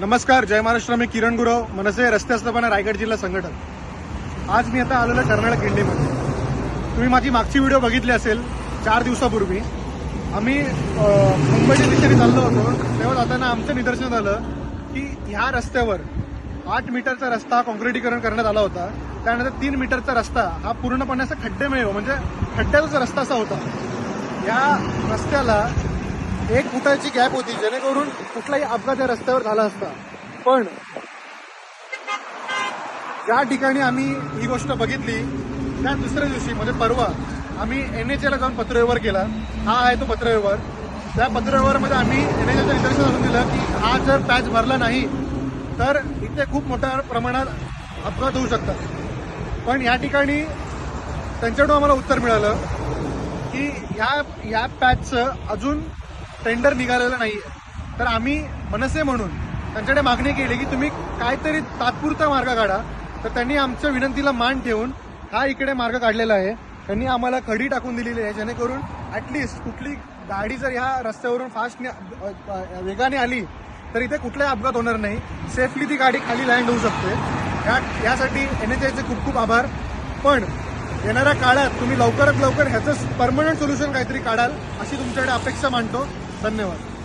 नमस्कार जय महाराष्ट्र. मी किरण गुरव मनसे रस्ते असताना रायगड जिल्हा संघटन आज मी आता आलेलो कर्नाळक कर्नाटक तुम्ही माझी मागची व्हिडिओ बघितली असेल चार दिवसापूर्वी. आम्ही मुंबईच्या दिशेने चाललो होतो. तेव्हा जाताना आमचं निदर्शन झालं की ह्या रस्त्यावर आठ मीटरचा रस्ता काँक्रिटीकरण करण्यात आला होता. त्यानंतर तीन मीटरचा रस्ता हा पूर्णपणे असा खड्डेमेव म्हणजे खड्ड्याचाच रस्ता असा होता. या रस्त्याला एक फुटाची गॅप होती जेणेकरून कुठलाही अपघात या रस्त्यावर झाला असता. पण ज्या ठिकाणी आम्ही ही गोष्ट बघितली त्या दुसऱ्या दिवशी म्हणजे परवा आम्ही एन एच जाऊन पत्रव्यवहार केला हा आहे तो पत्रव्यवहार त्या पत्रव्यवहारमध्ये आम्ही एन एच निदर्शन करून दिलं की हा जर पॅच भरला नाही तर इथे खूप मोठ्या प्रमाणात अपघात होऊ शकतात. पण या ठिकाणी त्यांच्याकडून आम्हाला उत्तर मिळालं की ह्या ह्या पॅचचं अजून टेंडर निघालेलं नाही तर आम्ही मनसे म्हणून त्यांच्याकडे मागणी केली की तुम्ही काहीतरी तात्पुरता मार्ग काढा. तर त्यांनी आमच्या विनंतीला मान ठेवून हा इकडे मार्ग काढलेला आहे. त्यांनी आम्हाला खडी टाकून दिलेली आहे. जेणेकरून ॲटलिस्ट कुठली गाडी जर ह्या रस्त्यावरून फास्ट वेगाने आली तर इथे कुठलाही अपघात होणार नाही. सेफली ती गाडी खाली लँड होऊ शकते. या यासाठी एन एच आयचे खूप खूप आभार. पण येणाऱ्या काळात तुम्ही लवकरात लवकर ह्याचं परमनंट सोल्युशन काहीतरी काढाल अशी तुमच्याकडे अपेक्षा मांडतो. धन्यवाद.